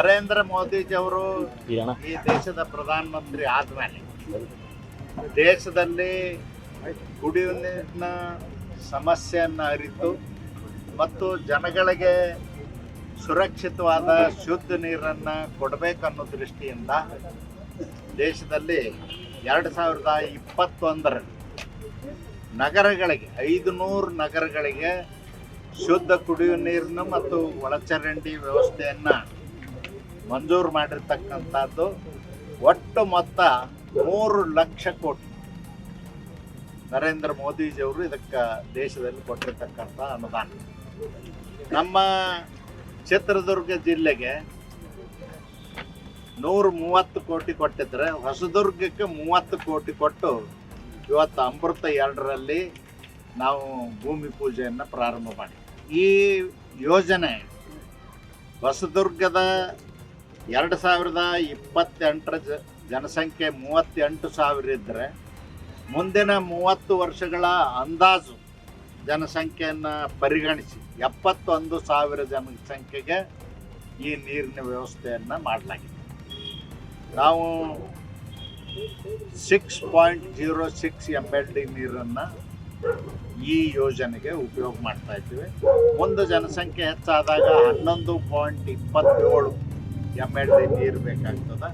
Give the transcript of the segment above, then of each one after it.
ನರೇಂದ್ರ ಮೋದಿಜಿಯವರು ಈ ದೇಶದ ಪ್ರಧಾನಮಂತ್ರಿ ಆದ್ಮೇಲೆ ದೇಶದಲ್ಲಿ ಕುಡಿಯುವ ನೀರಿನ ಸಮಸ್ಯೆಯನ್ನು ಅರಿತು ಮತ್ತು ಜನಗಳಿಗೆ ಸುರಕ್ಷಿತವಾದ ಶುದ್ಧ ನೀರನ್ನು ಕೊಡಬೇಕನ್ನೋ ದೃಷ್ಟಿಯಿಂದ ದೇಶದಲ್ಲಿ ಎರಡು ಸಾವಿರದ ಇಪ್ಪತ್ತೊಂದರಲ್ಲಿ ನಗರಗಳಿಗೆ ಐದು ನೂರು ನಗರಗಳಿಗೆ ಶುದ್ಧ ಕುಡಿಯುವ ನೀರನ್ನು ಮತ್ತು ಒಳಚರಂಡಿ ವ್ಯವಸ್ಥೆಯನ್ನು ಮಂಜೂರು ಮಾಡಿರ್ತಕ್ಕಂಥದ್ದು ಒಟ್ಟು ಮೊತ್ತ ಮೂರು ಲಕ್ಷ ಕೋಟಿ. ನರೇಂದ್ರ ಮೋದಿಜಿಯವರು ಇದಕ್ಕೆ ದೇಶದಲ್ಲಿ ಕೊಟ್ಟಿರ್ತಕ್ಕಂಥ ಅನುದಾನ. ನಮ್ಮ ಚಿತ್ರದುರ್ಗ ಜಿಲ್ಲೆಗೆ ನೂರ ಮೂವತ್ತು ಕೋಟಿ ಕೊಟ್ಟಿದ್ರೆ, ಹೊಸದುರ್ಗಕ್ಕೆ ಮೂವತ್ತು ಕೋಟಿ ಕೊಟ್ಟು ಇವತ್ತು ಅಮೃತ ಎರಡರಲ್ಲಿ ನಾವು ಭೂಮಿ ಪೂಜೆಯನ್ನು ಪ್ರಾರಂಭ ಮಾಡಿ ಈ ಯೋಜನೆ ಹೊಸದುರ್ಗದ ಎರಡು ಸಾವಿರದ ಇಪ್ಪತ್ತೆಂಟರ ಜ, ಜನಸಂಖ್ಯೆ ಮೂವತ್ತೆಂಟು ಸಾವಿರ ಇದ್ದರೆ ಮುಂದಿನ ಮೂವತ್ತು ವರ್ಷಗಳ ಅಂದಾಜು ಜನಸಂಖ್ಯೆಯನ್ನು ಪರಿಗಣಿಸಿ ಎಪ್ಪತ್ತೊಂದು ಸಾವಿರ ಜನಸಂಖ್ಯೆಗೆ ಈ ನೀರಿನ ವ್ಯವಸ್ಥೆಯನ್ನು ಮಾಡಲಾಗಿದೆ. ನಾವು six point zero six M L D ನೀರನ್ನು ಈ ಯೋಜನೆಗೆ ಉಪಯೋಗ ಮಾಡ್ತಾ ಇದ್ದೀವಿ. ಮುಂದೆ ಜನಸಂಖ್ಯೆ ಹೆಚ್ಚಾದಾಗ ಹನ್ನೊಂದು ಪಾಯಿಂಟ್ ಇಪ್ಪತ್ತೇಳು ಎಂ ಎಲ್ ಡಿ ನೀರು ಬೇಕಾಗ್ತದೆ.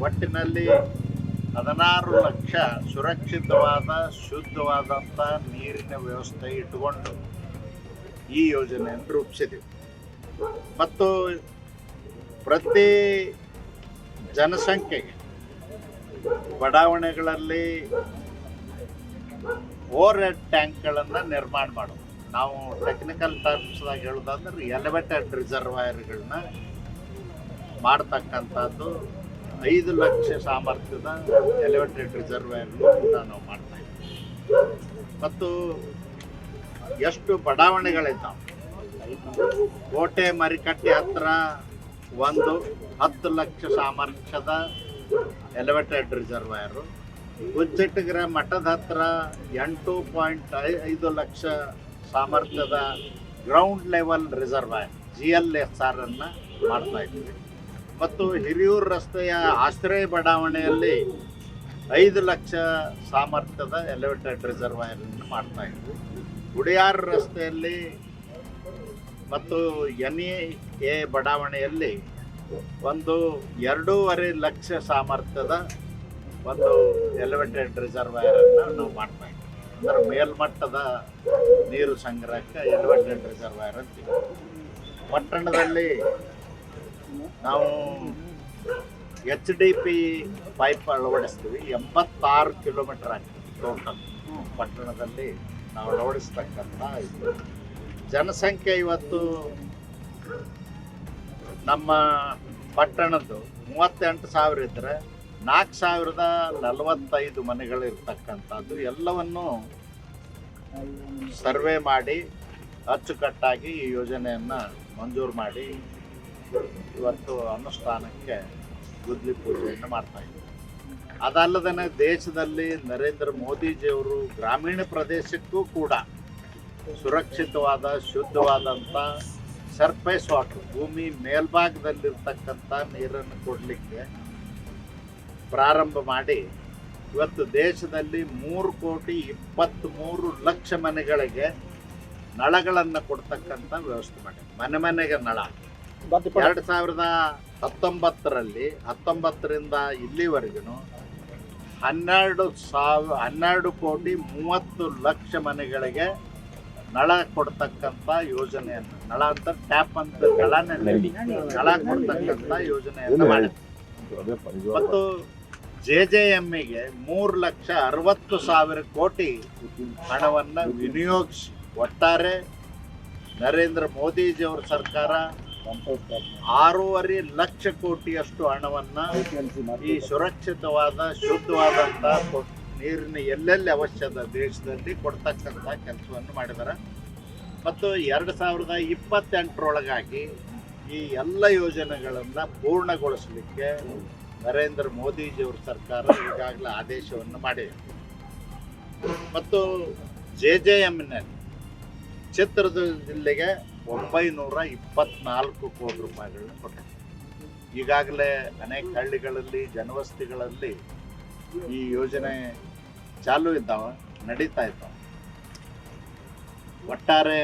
ಒಟ್ಟಿನಲ್ಲಿ ಹದಿನಾರು ಲಕ್ಷ ಸುರಕ್ಷಿತವಾದ ಶುದ್ಧವಾದಂಥ ನೀರಿನ ವ್ಯವಸ್ಥೆ ಇಟ್ಟುಕೊಂಡು ಈ ಯೋಜನೆಯನ್ನು ರೂಪಿಸಿದೆವು. ಮತ್ತು ಪ್ರತಿ ಜನಸಂಖ್ಯೆಗೆ ಬಡಾವಣೆಗಳಲ್ಲಿ ಓವರ್ ಹೆಡ್ ಟ್ಯಾಂಕ್ಗಳನ್ನು ನಿರ್ಮಾಣ ಮಾಡೋದು. ನಾವು ಟೆಕ್ನಿಕಲ್ ಟರ್ಮ್ಸ್ದಾಗ ಹೇಳೋದಂದ್ರೆ ಎಲಿವೇಟೆಡ್ ರಿಸರ್ವಾಯರ್ಗಳನ್ನ ಮಾಡ್ತಕ್ಕಂಥದ್ದು ಐದು ಲಕ್ಷ ಸಾಮರ್ಥ್ಯದ ಎಲಿವೇಟೆಡ್ ರಿಸರ್ವಾಯರ್ ಕೂಡ ನಾವು ಮಾಡ್ತಾ ಇದ್ದೀವಿ. ಮತ್ತು ಎಷ್ಟು ಬಡಾವಣೆಗಳಿದ್ದಾವೆ? ಕೋಟೆ ಮರಿಕಟ್ಟೆ ಹತ್ರ ಒಂದು ಹತ್ತು ಲಕ್ಷ ಸಾಮರ್ಥ್ಯದ ಎಲಿವೇಟೆಡ್ ರಿಸರ್ವಯರು ಹುಚ್ಚೆಟ್ಟಗಿರ ಮಠದ ಹತ್ರ ಎಂಟು ಪಾಯಿಂಟ್ ಐದು ಲಕ್ಷ ಸಾಮರ್ಥ್ಯದ ground level reservoir G L S R ಅನ್ನು ಮಾಡ್ತಾ ಇದ್ದೀವಿ. ಮತ್ತು ಹಿರಿಯೂರು ರಸ್ತೆಯ ಆಶ್ರಯ ಬಡಾವಣೆಯಲ್ಲಿ ಐದು ಲಕ್ಷ ಸಾಮರ್ಥ್ಯದ ಎಲಿವೇಟೆಡ್ ರಿಸರ್ವಾಯರನ್ನು ಮಾಡ್ತಾ ಇದ್ವಿ. ಗುಡಿಯಾರ್ ರಸ್ತೆಯಲ್ಲಿ ಮತ್ತು ಎನ್ ಎ ಬಡಾವಣೆಯಲ್ಲಿ ಒಂದು ಎರಡೂವರೆ ಲಕ್ಷ ಸಾಮರ್ಥ್ಯದ ಒಂದು ಎಲಿವೇಟೆಡ್ ರಿಸರ್ವಾಯರನ್ನು ನಾವು ಮಾಡ್ತಾ ಇದ್ವಿ. ಅಂದ್ರೆ ಮೇಲ್ಮಟ್ಟದ ನೀರು ಸಂಗ್ರಹಕ್ಕೆ ಎಲಿವೇಟೆಡ್ ರಿಸರ್ವಾಯರ್ ಅಂತೀವಿ ಪಟ್ಟಣದಲ್ಲಿ ನಾವು ಎಚ್ ಡಿ ಪಿ ಪೈಪ್ ಅಳವಡಿಸ್ತೀವಿ. ಎಂಬತ್ತಾರು ಕಿಲೋಮೀಟರ್ ಆಗ್ತದೆ ಟೋಟಲ್ ಪಟ್ಟಣದಲ್ಲಿ ನಾವು ಅಳವಡಿಸ್ತಕ್ಕಂಥ ಇದು. ಜನಸಂಖ್ಯೆ ಇವತ್ತು ನಮ್ಮ ಪಟ್ಟಣದ್ದು ಮೂವತ್ತೆಂಟು ಸಾವಿರ ಇದ್ದರೆ ನಾಲ್ಕು ಸಾವಿರದ ನಲವತ್ತೈದು ಮನೆಗಳು ಇರ್ತಕ್ಕಂಥದ್ದು. ಎಲ್ಲವನ್ನು ಸರ್ವೆ ಮಾಡಿ ಅಚ್ಚುಕಟ್ಟಾಗಿ ಈ ಯೋಜನೆಯನ್ನು ಮಂಜೂರು ಮಾಡಿ ಇವತ್ತು ಅನುಷ್ಠಾನಕ್ಕೆ ಗುದ್ಲಿ ಪೂಜೆಯನ್ನು ಮಾಡ್ತಾ ಇದ್ದೀವಿ ಅದಲ್ಲದೇ ದೇಶದಲ್ಲಿ ನರೇಂದ್ರ ಮೋದಿಜಿಯವರು ಗ್ರಾಮೀಣ ಪ್ರದೇಶಕ್ಕೂ ಕೂಡ ಸುರಕ್ಷಿತವಾದ ಶುದ್ಧವಾದಂಥ ಸರ್ಫೇಸ್ ವಾಟರ್ ಭೂಮಿ ಮೇಲ್ಭಾಗದಲ್ಲಿರ್ತಕ್ಕಂಥ ನೀರನ್ನು ಕೊಡಲಿಕ್ಕೆ ಪ್ರಾರಂಭ ಮಾಡಿ ಇವತ್ತು ದೇಶದಲ್ಲಿ ಮೂರು ಕೋಟಿ ಇಪ್ಪತ್ತ್ಮೂರು ಲಕ್ಷ ಮನೆಗಳಿಗೆ ನಳಗಳನ್ನು ಕೊಡ್ತಕ್ಕಂಥ ವ್ಯವಸ್ಥೆ ಮಾಡಿ ಮನೆ ಮನೆಗೆ ನಳ ಎರಡು ಸಾವಿರದ ಹತ್ತೊಂಬತ್ತರಲ್ಲಿ ಹತ್ತೊಂಬತ್ತರಿಂದ ಇಲ್ಲಿವರೆಗೂ ಹನ್ನೆರಡು ಸಾವಿರ ಹನ್ನೆರಡು ಕೋಟಿ ಮೂವತ್ತು ಲಕ್ಷ ಮನೆಗಳಿಗೆ ನಳ ಕೊಡ್ತಕ್ಕಂಥ ಯೋಜನೆಯನ್ನು ನಳ ಅಂತ ಟ್ಯಾಪ್ ಅಂತ ನಳ ನಳ ಕೊಡ್ತಕ್ಕಂಥ ಯೋಜನೆಯನ್ನು ಮಾಡಿದೆ ಮತ್ತು ಜೆ ಜೆ ಎಮ್ಮಿಗೆ ಮೂರು ಲಕ್ಷ ಅರವತ್ತು ಸಾವಿರ ಕೋಟಿ ಹಣವನ್ನು ವಿನಿಯೋಗಿಸಿ. ಒಟ್ಟಾರೆ ನರೇಂದ್ರ ಮೋದಿಜಿಯವರ ಸರ್ಕಾರ ಆರೂವರೆ ಲಕ್ಷ ಕೋಟಿಯಷ್ಟು ಹಣವನ್ನು ಈ ಸುರಕ್ಷಿತವಾದ ಶುದ್ಧವಾದಂಥ ಕೊ- ನೀರಿನ ಎಲ್ಲೆಲ್ಲಿ ಅವಶ್ಯದ ದೇಶದಲ್ಲಿ ಕೊಡ್ತಕ್ಕಂಥ ಕೆಲಸವನ್ನು ಮಾಡಿದ್ದಾರೆ ಮತ್ತು ಎರಡು ಸಾವಿರದ ಇಪ್ಪತ್ತೆಂಟರೊಳಗಾಗಿ ಈ ಎಲ್ಲ ಯೋಜನೆಗಳನ್ನು ಪೂರ್ಣಗೊಳಿಸಲಿಕ್ಕೆ ನರೇಂದ್ರ ಮೋದಿಜಿಯವರ ಸರ್ಕಾರ ಈಗಾಗಲೇ ಆದೇಶವನ್ನು ಮಾಡಿದೆ. ಮತ್ತು ಜೆ ಜೆ ಎಮ್ನಲ್ಲಿ ಚಿತ್ರದುರ್ಗ ಜಿಲ್ಲೆಗೆ ಒಂಬೈನೂರ ಇಪ್ಪತ್ನಾಲ್ಕು ಕೋಟಿ ರೂಪಾಯಿಗಳನ್ನ ಕೊಟ್ಟೆ ಈಗಾಗಲೇ ಅನೇಕ ಹಳ್ಳಿಗಳಲ್ಲಿ, ಜನವಸತಿಗಳಲ್ಲಿ ಈ ಯೋಜನೆ ಚಾಲು ಇದ್ದಾವೆ, ನಡೀತಾ ಇದ್ದಾವ. ಒಟ್ಟಾರೆ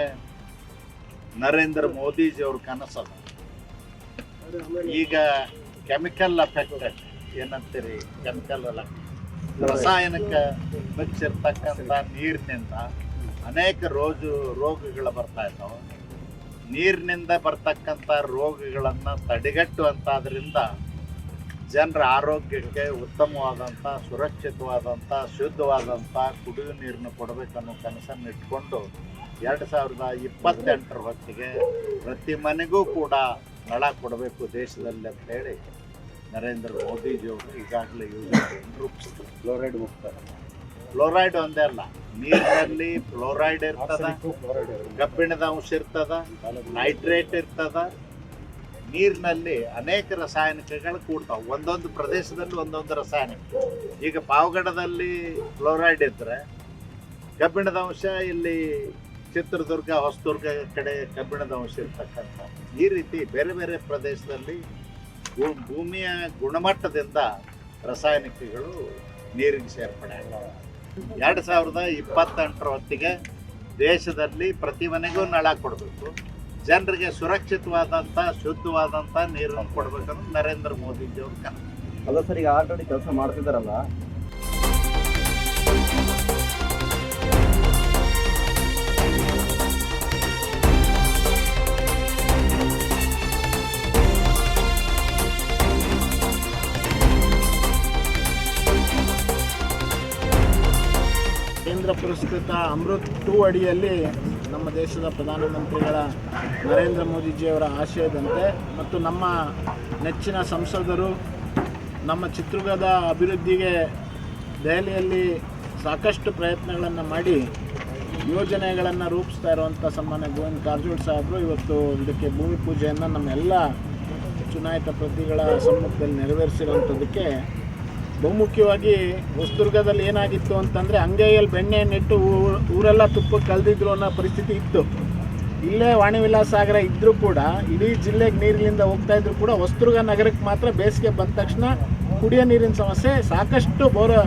ನರೇಂದ್ರ ಮೋದಿಜಿಯವ್ರ ಕನಸದ ಈಗ ಕೆಮಿಕಲ್ ಅಫೆಕ್ಟೆಡ್ ಏನಂತೀರಿ? ಕೆಮಿಕಲ್ ಅಲ್ಲ. ರಾಸಾಯನಿಕ ಮಿಕ್ಸ್ ಇರ್ತಕ್ಕಂಥ ನೀರಿನಿಂದ ಅನೇಕ ರೋಜು, ರೋಗಗಳು ಬರ್ತಾ ಇದ್ದಾವೆ. ನೀರಿನಿಂದ ಬರ್ತಕ್ಕಂಥ ರೋಗಗಳನ್ನು ತಡೆಗಟ್ಟುವಂಥದ್ರಿಂದ ಜನರ ಆರೋಗ್ಯಕ್ಕೆ ಉತ್ತಮವಾದಂಥ, ಸುರಕ್ಷಿತವಾದಂಥ, ಶುದ್ಧವಾದಂಥ ಕುಡಿಯುವ ನೀರನ್ನು ಕೊಡಬೇಕನ್ನೋ ಕನಸನ್ನು ಇಟ್ಕೊಂಡು ಎರಡು ಸಾವಿರದ ಇಪ್ಪತ್ತೆಂಟರ ಹೊತ್ತಿಗೆ ಪ್ರತಿ ಮನೆಗೂ ಕೂಡ ನಳ ಕೊಡಬೇಕು ದೇಶದಲ್ಲಿ ಅಂತ ಹೇಳಿ ನರೇಂದ್ರ ಮೋದಿಜಿಯವರು ಈಗಾಗಲೇ ಯೋಜನೆ ರೂಪಿಸಿದ್ರು. ಫ್ಲೋರೈಡ್ ಮುಕ್ತ. ಫ್ಲೋರೈಡ್ ಒಂದೇ ಅಲ್ಲ ನೀರಿನಲ್ಲಿ ಫ್ಲೋರೈಡ್ ಇರ್ತದ ಕಬ್ಬಿಣದ ಅಂಶ ಇರ್ತದ ನೈಟ್ರೇಟ್ ಇರ್ತದ. ನೀರಿನಲ್ಲಿ ಅನೇಕ ರಾಸಾಯನಿಕಗಳು ಕೂಡ್ತಾವೆ. ಒಂದೊಂದು ಪ್ರದೇಶದಲ್ಲಿ ಒಂದೊಂದು ರಾಸಾಯನಿಕ. ಈಗ ಪಾವಗಡದಲ್ಲಿ ಫ್ಲೋರೈಡ್ ಇದ್ರೆ ಕಬ್ಬಿಣದ ಅಂಶ ಇಲ್ಲಿ ಚಿತ್ರದುರ್ಗ ಹೊಸದುರ್ಗ ಕಡೆ ಕಬ್ಬಿಣದ ಅಂಶ ಇರ್ತಕ್ಕಂಥ. ಈ ರೀತಿ ಬೇರೆ ಬೇರೆ ಪ್ರದೇಶದಲ್ಲಿ ಭೂಮಿಯ ಗುಣಮಟ್ಟದಿಂದ ರಾಸಾಯನಿಕಗಳು ನೀರಿಗೆ ಸೇರ್ಪಡೆ ಆಗ್ತವೆ. ಎರಡು ಸಾವಿರದ ಇಪ್ಪತ್ತೆಂಟರ ಹೊತ್ತಿಗೆ ದೇಶದಲ್ಲಿ ಪ್ರತಿ ಮನೆಗೂ ನಳ ಕೊಡಬೇಕು. ಜನರಿಗೆ ಸುರಕ್ಷಿತವಾದಂಥ ಶುದ್ಧವಾದಂಥ ನೀರನ್ನು ಕೊಡಬೇಕನ್ನೋದು ನರೇಂದ್ರ ಮೋದಿಜಿಯವ್ರ ಕನಸು. ಅಲ್ಲ ಸರ್, ಈಗ ಆಲ್ರೆಡಿ ಕೆಲಸ ಮಾಡ್ತಿದ್ದಾರಲ್ಲ ಪುರಸ್ಕೃತ ಅಮೃತ್ ಟೂ ಅಡಿಯಲ್ಲಿ ನಮ್ಮ ದೇಶದ ಪ್ರಧಾನಮಂತ್ರಿಗಳ ನರೇಂದ್ರ ಮೋದಿಜಿಯವರ ಆಶಯದಂತೆ ಮತ್ತು ನಮ್ಮ ನೆಚ್ಚಿನ ಸಂಸದರು, ನಮ್ಮ ಚಿತ್ರದುರ್ಗದ ಅಭಿವೃದ್ಧಿಗೆ ದೆಹಲಿಯಲ್ಲಿ ಸಾಕಷ್ಟು ಪ್ರಯತ್ನಗಳನ್ನು ಮಾಡಿ ಯೋಜನೆಗಳನ್ನು ರೂಪಿಸ್ತಾ ಇರುವಂಥ ಸನ್ಮಾನ್ಯ ಗೋವಿಂದ ಕಾರಜೋಳ ಸಾಹೇಬರು ಇವತ್ತು ಇದಕ್ಕೆ ಭೂಮಿ ಪೂಜೆಯನ್ನು ನಮ್ಮೆಲ್ಲ ಚುನಾಯಿತ ಪ್ರತಿಗಳ ಸಮ್ಮುಖದಲ್ಲಿ ನೆರವೇರಿಸಿರುವಂಥದ್ದಕ್ಕೆ ಬಹುಮುಖ್ಯವಾಗಿ ಹೊಸದುರ್ಗದಲ್ಲಿ ಏನಾಗಿತ್ತು ಅಂತಂದರೆ ಅಂಗೈಯಲ್ಲಿ ಬೆಣ್ಣೆ ನೆಟ್ಟು ಊರೆಲ್ಲ ತುಪ್ಪ ಕಲ್ದಿದ್ರು ಅನ್ನೋ ಪರಿಸ್ಥಿತಿ ಇತ್ತು. ಇಲ್ಲೇ ವಾಣಿ ಸಾಗರ ಇದ್ದರೂ ಕೂಡ, ಇಡೀ ಜಿಲ್ಲೆಗೆ ನೀರಿನಿಂದ ಹೋಗ್ತಾ ಇದ್ರು ಕೂಡ ಹೊಸದುರ್ಗ ನಗರಕ್ಕೆ ಮಾತ್ರ ಬೇಸಿಗೆ ಬಂದ ತಕ್ಷಣ ಕುಡಿಯೋ ನೀರಿನ ಸಮಸ್ಯೆ, ಸಾಕಷ್ಟು ಬೋರ್,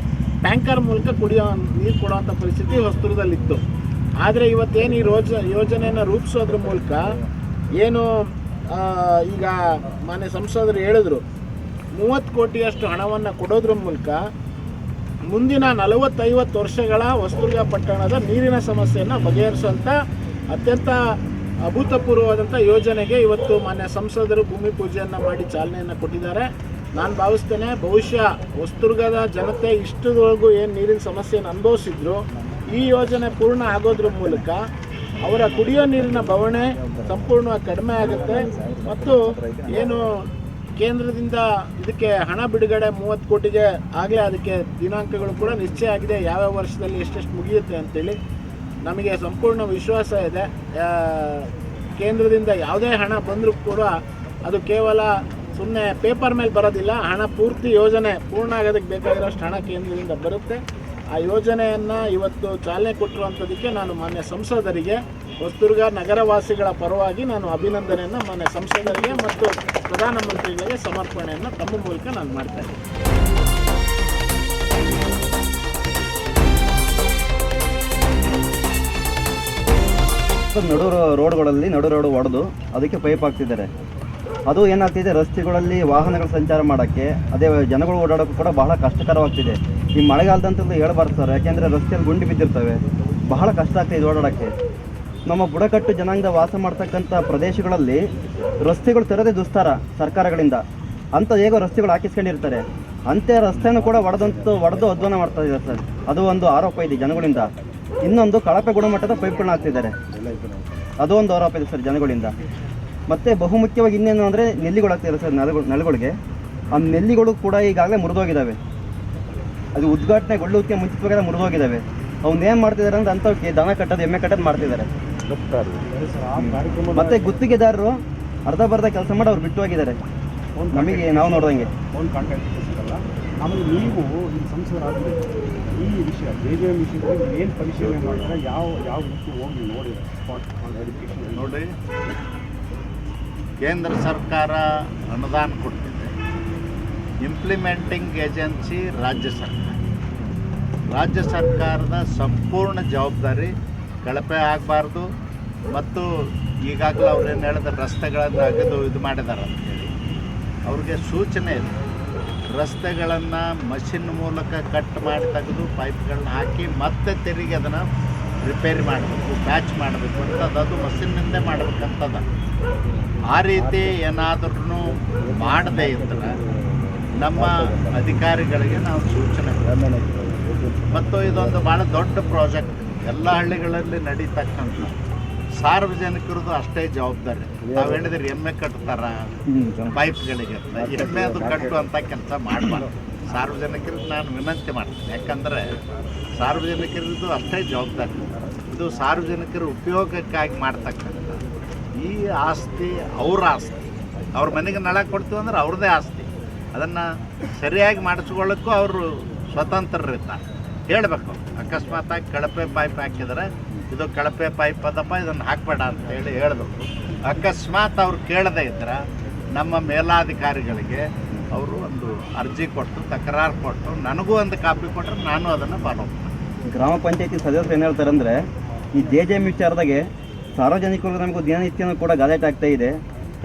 ಟ್ಯಾಂಕರ್ ಮೂಲಕ ಕುಡಿಯೋ ನೀರು ಕೊಡುವಂಥ ಪರಿಸ್ಥಿತಿ ಹೊಸದುರ್ಗದಲ್ಲಿತ್ತು. ಆದರೆ ಇವತ್ತೇನು ಈ ರೋಜ, ಯೋಜನೆಯನ್ನು ರೂಪಿಸೋದ್ರ ಮೂಲಕ ಏನು ಈಗ ಮಾನ್ಯ ಸಂಸದರು ಹೇಳಿದ್ರು ಮೂವತ್ತು ಕೋಟಿಯಷ್ಟು ಹಣವನ್ನು ಕೊಡೋದ್ರ ಮೂಲಕ ಮುಂದಿನ ನಲವತ್ತೈವತ್ತು ವರ್ಷಗಳ ಹೊಸದುರ್ಗ ಪಟ್ಟಣದ ನೀರಿನ ಸಮಸ್ಯೆಯನ್ನು ಬಗೆಹರಿಸುವಂಥ ಅತ್ಯಂತ ಅಭೂತಪೂರ್ವವಾದಂಥ ಯೋಜನೆಗೆ ಇವತ್ತು ಮಾನ್ಯ ಸಂಸದರು ಭೂಮಿ ಪೂಜೆಯನ್ನು ಮಾಡಿ ಚಾಲನೆಯನ್ನು ಕೊಟ್ಟಿದ್ದಾರೆ. ನಾನು ಭಾವಿಸ್ತೇನೆ ಬಹುಶಃ ಹೊಸದುರ್ಗದ ಜನತೆ ಇಷ್ಟದವರೆಗೂ ಏನು ನೀರಿನ ಸಮಸ್ಯೆಯನ್ನು ಅನುಭವಿಸಿದ್ರು ಈ ಯೋಜನೆ ಪೂರ್ಣ ಆಗೋದ್ರ ಮೂಲಕ ಅವರ ಕುಡಿಯೋ ನೀರಿನ ಬವಣೆ ಸಂಪೂರ್ಣವಾಗಿ ಕಡಿಮೆ ಆಗುತ್ತೆ. ಮತ್ತು ಏನು ಕೇಂದ್ರದಿಂದ ಇದಕ್ಕೆ ಹಣ ಬಿಡುಗಡೆ ಮೂವತ್ತು ಕೋಟಿಗೆ ಆಗಲೇ ಅದಕ್ಕೆ ದಿನಾಂಕಗಳು ಕೂಡ ನಿಶ್ಚಯ ಆಗಿದೆ. ಯಾವ್ಯಾವ ವರ್ಷದಲ್ಲಿ ಎಷ್ಟೆಷ್ಟು ಮುಗಿಯುತ್ತೆ ಅಂತೇಳಿ ನಮಗೆ ಸಂಪೂರ್ಣ ವಿಶ್ವಾಸ ಇದೆ. ಕೇಂದ್ರದಿಂದ ಯಾವುದೇ ಹಣ ಬಂದರೂ ಕೂಡ ಅದು ಕೇವಲ ಸುಮ್ಮನೆ ಪೇಪರ್ ಮೇಲೆ ಬರೋದಿಲ್ಲ. ಹಣ ಪೂರ್ತಿ ಯೋಜನೆ ಪೂರ್ಣ ಆಗೋದಕ್ಕೆ ಬೇಕಾಗಿರೋಷ್ಟು ಹಣ ಕೇಂದ್ರದಿಂದ ಬರುತ್ತೆ. ಆ ಯೋಜನೆಯನ್ನು ಇವತ್ತು ಚಾಲನೆ ಕೊಟ್ಟಿರುವಂಥದ್ದಕ್ಕೆ ನಾನು ಮಾನ್ಯ ಸಂಸದರಿಗೆ, ಹೊಸದುರ್ಗ ನಗರವಾಸಿಗಳ ಪರವಾಗಿ ನಾನು ಅಭಿನಂದನೆಯನ್ನು ಮಾನ್ಯ ಸಂಸದರಿಗೆ ಮತ್ತು ಪ್ರಧಾನಮಂತ್ರಿಗಳಿಗೆ ಸಮರ್ಪಣೆಯನ್ನು ತಮ್ಮ ಮೂಲಕ ನಾನು ಮಾಡ್ತಾ ನಡು ರೋಡ್ಗಳಲ್ಲಿ ನಡು ರೋಡ್ ಒಡೆದು ಅದಕ್ಕೆ ಪೈಪ್ ಹಾಕ್ತಿದ್ದಾರೆ. ಅದು ಏನಾಗ್ತಿದೆ? ರಸ್ತೆಗಳಲ್ಲಿ ವಾಹನಗಳ ಸಂಚಾರ ಮಾಡೋಕ್ಕೆ, ಅದೇ ಜನಗಳು ಓಡಾಡೋಕ್ಕೂ ಕೂಡ ಬಹಳ ಕಷ್ಟಕರವಾಗ್ತಿದೆ. ಈ ಮಳೆಗಾಲದಂತೂ ಹೇಳ್ಬಾರ್ದು ಸರ್, ಯಾಕೆಂದರೆ ರಸ್ತೆಯಲ್ಲಿ ಗುಂಡಿ ಬಿದ್ದಿರ್ತವೆ. ಬಹಳ ಕಷ್ಟ ಆಗ್ತಿದೆ ಓಡಾಡೋಕ್ಕೆ. ನಮ್ಮ ಬುಡಕಟ್ಟು ಜನಾಂಗದ ವಾಸ ಮಾಡ್ತಕ್ಕಂಥ ಪ್ರದೇಶಗಳಲ್ಲಿ ರಸ್ತೆಗಳು ತೆರೆದೇ ದುಸ್ತಾರ ಸರ್ಕಾರಗಳಿಂದ. ಅಂಥ ಹೇಗೋ ರಸ್ತೆಗಳು ಹಾಕಿಸ್ಕೊಂಡಿರ್ತಾರೆ. ಅಂತೆ ರಸ್ತೆಯನ್ನು ಕೂಡ ಒಡೆದಂತೂ ಒಡೆದು ಅಧ್ವಾನ ಮಾಡ್ತಾ ಇದ್ದಾರೆ ಸರ್. ಅದು ಒಂದು ಆರೋಪ ಇದೆ ಜನಗಳಿಂದ. ಇನ್ನೊಂದು ಕಳಪೆ ಗುಣಮಟ್ಟದ ಪೈಪ್ಗಳನ್ನ ಹಾಕ್ತಿದ್ದಾರೆ. ಅದು ಒಂದು ಆರೋಪ ಇದೆ ಸರ್ ಜನಗಳಿಂದ. ಮತ್ತು ಬಹುಮುಖ್ಯವಾಗಿ ಇನ್ನೇನು ಅಂದರೆ ನೆಲ್ಲಿಗಳು ಆಗ್ತಿದ್ದಾರೆ ಸರ್, ನೆಲಗಳು, ನೆಲಗಳಿಗೆ. ಆ ನೆಲ್ಲಿಗಳು ಕೂಡ ಈಗಾಗಲೇ ಮುರಿದೋಗಿದ್ದಾವೆ. ಅದು ಉದ್ಘಾಟನೆಗೊಳ್ಳುವುದಕ್ಕೆ ಮುಂಚಿತವಾಗಿ ಮುರಿದೋಗಿದ್ದಾವೆ. ಅವ್ನು ಏನು ಮಾಡ್ತಿದ್ದಾರೆ ಅಂತ ಅಂಥವಕ್ಕೆ ದನ ಕಟ್ಟೋದು ಎಮ್ಮೆ ಕಟ್ಟೋದು ಮಾಡ್ತಿದ್ದಾರೆ ಮತ್ತೆ ಗುತ್ತಿಗೆದಾರರು ಅರ್ಧ ಬರ್ಧ ಕೆಲಸ ಮಾಡಿ ಅವ್ರು ಬಿಟ್ಟು ಹೋಗಿದ್ದಾರೆ. ನಮಗೆ ನಾವು ನೋಡ್ದಂಗೆ. ಫೋನ್ ಕಾಂಟ್ಯಾಕ್ಟ್ ಸಿಗಲ್ಲ. ಆಮೇಲೆ ನೀವು ಈ ಸಂಸದರಾಗಿ ಈ ವಿಷಯ ಜೆ ಜೆ ವಿಷಯದಲ್ಲಿ ಏನು ಪರಿಶೀಲನೆ ಮಾಡಿದ್ರೆ ಯಾವ ಯಾವ ರೀತಿ ಹೋಗಿ ನೋಡಿ ಸ್ಪಾಟ್ ವೆರಿಫಿಕೇಶನ್ ನೋಡಿ ಕೇಂದ್ರ ಸರ್ಕಾರ ಅನುದಾನ ಕೊಡ್ತಿದೆ ಇಂಪ್ಲಿಮೆಂಟಿಂಗ್ ಏಜೆನ್ಸಿ ರಾಜ್ಯ ಸರ್ಕಾರ ರಾಜ್ಯ ಸರ್ಕಾರದ ಸಂಪೂರ್ಣ ಜವಾಬ್ದಾರಿ ಕಳಪೆ ಆಗಬಾರ್ದು ಮತ್ತು ಈಗಾಗಲೇ ಅವ್ರು ಏನು ಹೇಳಿದ್ರೆ, ರಸ್ತೆಗಳನ್ನು ಅಗೆದು ಇದು ಮಾಡಿದ್ದಾರೆ ಅಂತೇಳಿ ಅವ್ರಿಗೆ ಸೂಚನೆ ಇದೆ. ರಸ್ತೆಗಳನ್ನು ಮಷಿನ್ ಮೂಲಕ ಕಟ್ ಮಾಡಿ ತೆಗೆದು ಪೈಪ್ಗಳನ್ನ ಹಾಕಿ ಮತ್ತೆ ತಿರುಗಿ ಅದನ್ನು ರಿಪೇರಿ ಮಾಡಬೇಕು ಪ್ಯಾಚ್ ಮಾಡಬೇಕು ಅಂತ ಅದು ಮಷಿನ್ನಿಂದೇ ಮಾಡಬೇಕಂತದ. ಆ ರೀತಿ ಏನಾದ್ರೂ ಮಾಡದೇ ಇದ್ರೆ ನಮ್ಮ ಅಧಿಕಾರಿಗಳಿಗೆ ನಾವು ಸೂಚನೆ. ಮತ್ತು ಇದೊಂದು ಭಾಳ ದೊಡ್ಡ ಪ್ರಾಜೆಕ್ಟ್. ಎಲ್ಲ ಹಳ್ಳಿಗಳಲ್ಲಿ ನಡೀತಕ್ಕಂಥ ಸಾರ್ವಜನಿಕರದು ಅಷ್ಟೇ ಜವಾಬ್ದಾರಿ. ನಾವು ಹೇಳಿದ್ರೆ ಎಮ್ಮೆ ಕಟ್ತಾರ, ಪೈಪ್ಗಳಿಗೆ. ಅಂತ ಎಮ್ಮೆ ಅದು ಕಟ್ಟುವಂಥ ಕೆಲಸ ಮಾಡಬಾರ್ದು. ಸಾರ್ವಜನಿಕರಿಗೆ ನಾನು ವಿನಂತಿ ಮಾಡ್ತೀನಿ. ಯಾಕಂದರೆ ಸಾರ್ವಜನಿಕರದ್ದು ಅಷ್ಟೇ ಜವಾಬ್ದಾರಿ. ಇದು ಸಾರ್ವಜನಿಕರ ಉಪಯೋಗಕ್ಕಾಗಿ ಮಾಡ್ತಕ್ಕಂಥ ಈ ಆಸ್ತಿ ಅವ್ರ ಆಸ್ತಿ. ಅವ್ರ ಮನೆಗೆ ನಳ ಕೊಡ್ತೀವಿ ಅಂದ್ರೆ ಅವ್ರದ್ದೇ ಆಸ್ತಿ. ಅದನ್ನು ಸರಿಯಾಗಿ ಮಾಡಿಸ್ಕೊಳ್ಳೋಕ್ಕೂ ಅವರು ಸ್ವತಂತ್ರರಿರ್ತಾರೆ. ಹೇಳಬೇಕು. ಅಕಸ್ಮಾತಾಗಿ ಕಳಪೆ ಪೈಪ್ ಹಾಕಿದರೆ, ಇದು ಕಳಪೆ ಪೈಪ್ ಅದಪ್ಪ, ಇದನ್ನು ಹಾಕಬೇಡ ಅಂತ ಹೇಳಿ ಹೇಳಬೇಕು. ಅಕಸ್ಮಾತ್ ಅವ್ರು ಕೇಳದೇ ಇದ್ದರೆ ನಮ್ಮ ಮೇಲಾಧಿಕಾರಿಗಳಿಗೆ ಅವರು ಒಂದು ಅರ್ಜಿ ಕೊಟ್ಟು, ತಕರಾರು ಕೊಟ್ಟು, ನನಗೂ ಒಂದು ಕಾಪಿ ಕೊಟ್ಟರೆ ನಾನು ಅದನ್ನು ಫಾಲೋ ಗ್ರಾಮ ಪಂಚಾಯತಿ ಸದಸ್ಯರು ಏನು ಹೇಳ್ತಾರೆ ಅಂದರೆ, ಈ ಜೆ ಜೆ ಎಂ ವಿಚಾರದಾಗೆ ಸಾರ್ವಜನಿಕರು ನಮಗೂ ದಿನನಿತ್ಯನೂ ಕೂಡ ಗಲಾಟೆ ಆಗ್ತಾ ಇದೆ.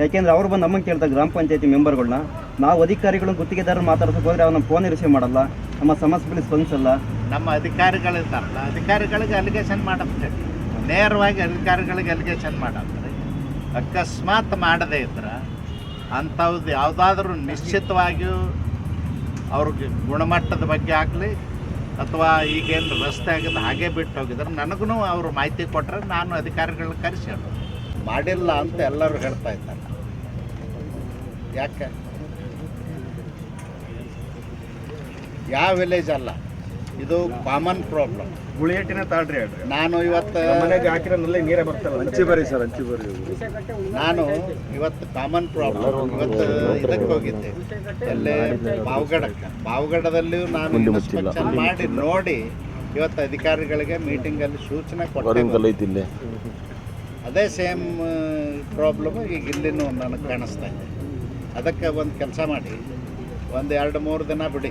ಯಾಕೆಂದ್ರೆ ಅವರು ಬಂದು ನಮ್ಮನ್ನು ಕೇಳ್ತಾರೆ ಗ್ರಾಮ ಪಂಚಾಯತಿ ಮೆಂಬರ್ಗಳನ್ನ. ನಾವು ಅಧಿಕಾರಿಗಳು ಗುತ್ತಿಗೆದಾರರು ಮಾತಾಡ್ಸೋಕೆ ಹೋದರೆ ಅವ್ನ ಫೋನ್ ರಿಸೀವ್ ಮಾಡಲ್ಲ. ನಮ್ಮ ಸಮಸ್ಯೆಗಳಿಗೆ ಸ್ಪಂದಿಸಲ್ಲ ನಮ್ಮ ಅಧಿಕಾರಿಗಳು ಇರ್ತಾರಲ್ಲ, ಅಧಿಕಾರಿಗಳಿಗೆ ಅಲಿಗೇಷನ್ ಮಾಡಿ ನೇರವಾಗಿ ಅಧಿಕಾರಿಗಳಿಗೆ ಅಲಿಗೇಷನ್ ಮಾಡಿ ಅಕಸ್ಮಾತ್ ಮಾಡದೇ ಇದ್ರೆ ಅಂಥವ್ದು ಯಾವುದಾದ್ರೂ ನಿಶ್ಚಿತವಾಗಿಯೂ ಅವ್ರಿಗೆ ಗುಣಮಟ್ಟದ ಬಗ್ಗೆ ಆಗಲಿ, ಅಥವಾ ಈಗೇನು ರಸ್ತೆ ಆಗಿದ್ದು ಹಾಗೆ ಬಿಟ್ಟು ಹೋಗಿದ್ರೆ ನನಗೂ ಅವರು ಮಾಹಿತಿ ಕೊಟ್ಟರೆ ನಾನು ಅಧಿಕಾರಿಗಳನ್ನ ಕರೆಸಿ. ಮಾಡಿಲ್ಲ ಅಂತ ಎಲ್ಲರೂ ಹೇಳ್ತಾ ಇದ್ದಾರೆ. ಯಾಕೆ? ಯಾವ ವಿಲೇಜ್ ಅಲ್ಲ. ಇದು ಕಾಮನ್ ಪ್ರಾಬ್ಲಮ್ ಗುಳಿಯಟ್ಟಿನ ತಾಳ್ರಿ ಹೇಳ್ರಿ. ನಾನು ಇವತ್ತು ಮನೆಗೆ ಹಾಕಿರೋದ್ರಲ್ಲಿ ನೀರೇ ಬರ್ತಲ್ಲ ಹಂಚಿ ಬರಿ ಸರ್ ಹಂಚಿ ಬರಿ ನಾನು ಇವತ್ತು ಕಾಮನ್ ಪ್ರಾಬ್ಲಮ್ ಇವತ್ತು ಇದಕ್ಕೆ ಹೋಗಿದ್ದೆ. ಎಲ್ಲೇ ಬಾವುಗಡ. ಪಾವಗಡದಲ್ಲಿಯೂ ನಾನು ಇನ್ಸ್ಪೆಕ್ಷನ್ ಮಾಡಿ ನೋಡಿ ಇವತ್ತು ಅಧಿಕಾರಿಗಳಿಗೆ ಮೀಟಿಂಗಲ್ಲಿ ಸೂಚನೆ ಕೊಟ್ಟಿದ್ದೆ ಅದೇ ಸೇಮ್ ಪ್ರಾಬ್ಲಮ್ ಈಗ ಇಲ್ಲಿನೂ ನನಗೆ ಕಾಣಿಸ್ತಾ ಇದೆ. ಅದಕ್ಕೆ ಒಂದು ಕೆಲಸ ಮಾಡಿ. ಒಂದು ಎರಡು ಮೂರು ದಿನ ಬಿಡಿ.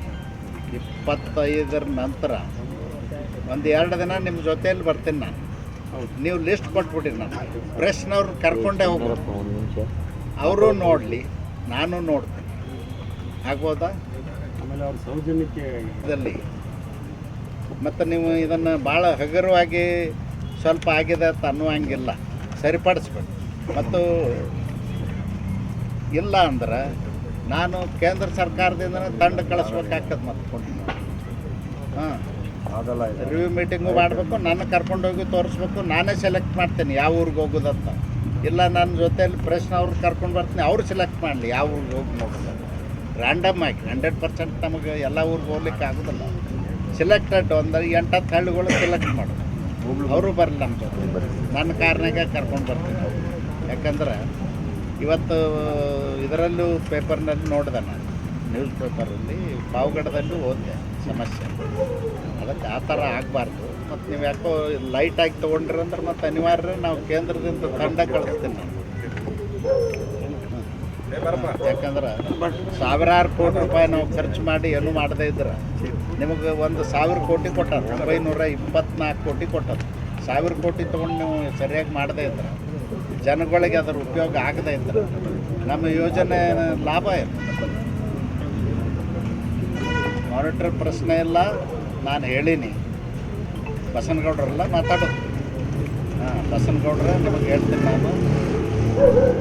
ಇಪ್ಪತ್ತೈದರ ನಂತರ ಒಂದು ಎರಡು ದಿನ ನಿಮ್ಮ ಜೊತೆಯಲ್ಲಿ ಬರ್ತೀನಿ ನಾನು. ನೀವು ಲಿಸ್ಟ್ ಕೊಟ್ಬಿಟ್ಟಿರಿ ನಾನು ಪ್ರೆಸ್ನವ್ರು ಕರ್ಕೊಂಡೇ ಹೋಗ್ಬೇಕು ಅವರು ನೋಡಲಿ ನಾನು ನೋಡ್ತೀನಿ. ಆಗ್ಬೋದಾ? ಆಮೇಲೆ ಅವ್ರ ಸೌಜನ್ಯಕ್ಕೆ ಇದರಲ್ಲಿ. ಮತ್ತು ನೀವು ಇದನ್ನು ಭಾಳ ಹಗುರವಾಗಿ ಸ್ವಲ್ಪ ಆಗಿದೆ ಅಂತ ಅನ್ನುವಂಗಿಲ್ಲ. ಸರಿಪಡಿಸ್ಬೇಕು. ಮತ್ತು ಇಲ್ಲ ಅಂದ್ರೆ ನಾನು ಕೇಂದ್ರ ಸರ್ಕಾರದಿಂದ ತಂಡ ಕಳಿಸ್ಬೇಕಾಗ್ತದೆ ಮತ್ತೆ. ಹಾಂ. ರಿವ್ಯೂ ಮೀಟಿಂಗು ಮಾಡಬೇಕು ನನ್ನ ಕರ್ಕೊಂಡೋಗಿ ತೋರಿಸ್ಬೇಕು ನಾನೇ ಸೆಲೆಕ್ಟ್ ಮಾಡ್ತೀನಿ ಯಾವ ಊರಿಗೆ ಹೋಗೋದಂತ. ಇಲ್ಲ ನನ್ನ ಜೊತೆಯಲ್ಲಿ ಪ್ರಶ್ನೆ ಅವ್ರಿಗೆ ಕರ್ಕೊಂಡು ಬರ್ತೀನಿ ಅವ್ರು ಸೆಲೆಕ್ಟ್ ಮಾಡಲಿ ಯಾವ ಊರಿಗೆ ಹೋಗಿ ನೋಡೋದು. ರ್ಯಾಂಡಮ್ ಆಗಿ ಹಂಡ್ರೆಡ್ ಪರ್ಸೆಂಟ್ ನಮಗೆ ಎಲ್ಲ ಊರಿಗೆ ಹೋಗ್ಲಿಕ್ಕೆ ಆಗೋದಿಲ್ಲ. ಸೆಲೆಕ್ಟೆಡ್ ಒಂದು ಎಂಟತ್ತು ಹಳ್ಳಿಗಳು ಸೆಲೆಕ್ಟ್ ಮಾಡೋದು ಅವರು ಬರಲಿ ನಮ್ಮ ಜೊತೆ. ನನ್ನ ಕಾರ್ನಾಗೆ ಕರ್ಕೊಂಡು ಬರ್ತೀನಿ. ಯಾಕಂದ್ರೆ ಇವತ್ತು ಇದರಲ್ಲೂ ಪೇಪರ್ನಲ್ಲಿ ನೋಡಿದೆ ನಾನು. ನ್ಯೂಸ್ ಪೇಪರಲ್ಲಿ ಪಾವಗಡದಲ್ಲೂ ಓದಿದೆ ಸಮಸ್ಯೆ. ಅದಕ್ಕೆ ಆ ಥರ ಆಗಬಾರ್ದು. ಮತ್ತು ನೀವು ಯಾಕೋ ಲೈಟಾಗಿ ತೊಗೊಂಡ್ರಿ ಅಂದ್ರೆ ಮತ್ತು ಅನಿವಾರ್ಯ ನಾವು ಕೇಂದ್ರದಿಂದ ತಂಡ ಕಳಿಸ್ತೀನಿ ನಾನು. ಯಾಕಂದ್ರೆ ಸಾವಿರಾರು ಕೋಟಿ ರೂಪಾಯಿ ನಾವು ಖರ್ಚು ಮಾಡಿ ಏನು ಮಾಡದೇ ಇದ್ರೆ ನಿಮಗೆ ಒಂದು ಸಾವಿರ ಕೋಟಿ ಕೊಟ್ಟಾರ ಒಂಬೈನೂರ ಇಪ್ಪತ್ನಾಲ್ಕು ಕೋಟಿ ಕೊಟ್ಟರು ಸಾವಿರ ಕೋಟಿ ತೊಗೊಂಡು ನೀವು ಸರಿಯಾಗಿ ಮಾಡದೇ ಇದ್ರೆ ಜನಗಳಿಗೆ ಅದರ ಉಪಯೋಗ ಆಗದೇ ಇದ್ರೆ ನಮ್ಮ ಯೋಜನೆ ಲಾಭ ಇಲ್ಲ. ಮಾನಿಟರ್ ಪ್ರಶ್ನೆ ಇಲ್ಲ, ನಾನು ಹೇಳೀನಿ. ಬಸನಗೌಡರೆಲ್ಲ ಮಾತಾಡೋದು ಹಾಂ, ಬಸನಗೌಡ್ರೆ ನಿಮಗೆ ಹೇಳ್ತೀನಿ ನಾನು.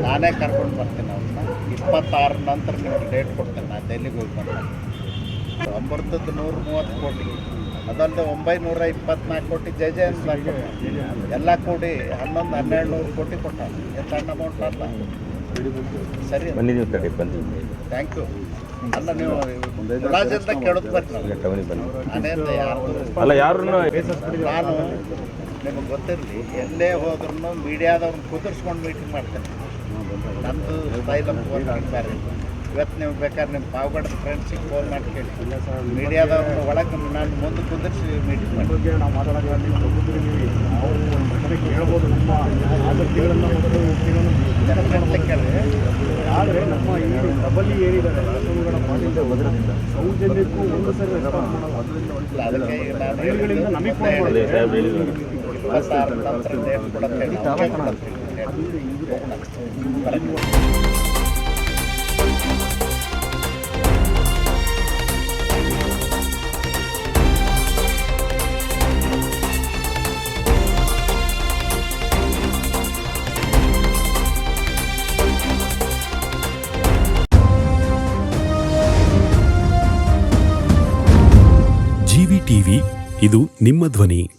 ನಾನೇ ಕರ್ಕೊಂಡು ಬರ್ತೀನಿ ಅವ್ರನ್ನ. ಇಪ್ಪತ್ತಾರು ನಂತರ ನಿಮಗೆ ಡೇಟ್ ಕೊಡ್ತೇನೆ ನಾನು ಡೆಲ್ಲಿಗೆ ಹೋಗಿ ಬರ್ತೀನಿ. ಒಂಬತ್ತು ನೂರು ಮೂವತ್ತು ಕೋಟಿ. ಅದಲ್ಲದೆ ಒಂಬೈನೂರ ಇಪ್ಪತ್ನಾಲ್ಕು ಕೋಟಿ ಜೆ ಜೆ ಎನ್ ಎಲ್ಲ ಕೂಡಿ ಹನ್ನೊಂದು ಹನ್ನೆರಡು ನೂರು ಕೋಟಿ ಕೊಟ್ಟ. ಎಲ್ಲ ಸಣ್ಣ ಅಮೌಂಟ್ ಅಲ್ಲ. ಸರಿ. ಬಂದಿದ್ದೀವಿ ತಡಿ ಬಂದಿದ್ದೀವಿ. ಥ್ಯಾಂಕ್ ಯು ಅಲ್ಲ ನೀವು ರಾಜ್ಯದ ಕೇಳೋದು ಬರ್ತೀನಿ ಅಲ್ಲ ಯಾರು ನಾನು ನಿಮಗೆ ಗೊತ್ತಿರಲಿ ಎಲ್ಲೇ ಹೋದ್ರೂ ಮೀಡಿಯಾದವ್ರನ್ನ ಕುದುರ್ಸ್ಕೊಂಡು ಮೀಟಿಂಗ್ ಮಾಡ್ತೇನೆ. ನಂದು ಸ್ಟೈಲ್ ಬೇರೆ ಇವತ್ತು ನೀವು ಬೇಕಾದ್ರೆ ನಿಮ್ಮ ಪಾವಗಡ ಫ್ರೆಂಡ್ಸಿಗೆ ಫೋನ್ ಮಾಡಿ ಕೇಳಿ. ಮೀಡಿಯಾದವ್ರನ್ನ ಒಳಗೆ ನಾನು ಮುಂದೆ ಕುಂದಿರಿಸಿ ಮೀಟಿಂಗ್ ಮಾಡಿ. ಬಗ್ಗೆ ನಾವು ಮಾತಾಡೋದು ನೀವು ಒಂದು ಕಡೆ ಕೇಳ್ಬೋದು ನಮ್ಮ ಆಸಕ್ತಿಗಳನ್ನು ಮತ್ತು ಕೇಳಿ. ಆದರೆ ನಮ್ಮ ಈ ಡಬಲಿ ಏನಿದ್ದಾರೆ ಮಾಡಿದ್ದ ಸೌಜನ್ಯಕ್ಕೂ ಒಂದು ಸರಿ ಇಲ್ಲ, ರೈಲುಗಳಿಂದ ನಮಗೆ ಫೋನ್ ಇದು ನಿಮ್ಮ ಧ್ವನಿ.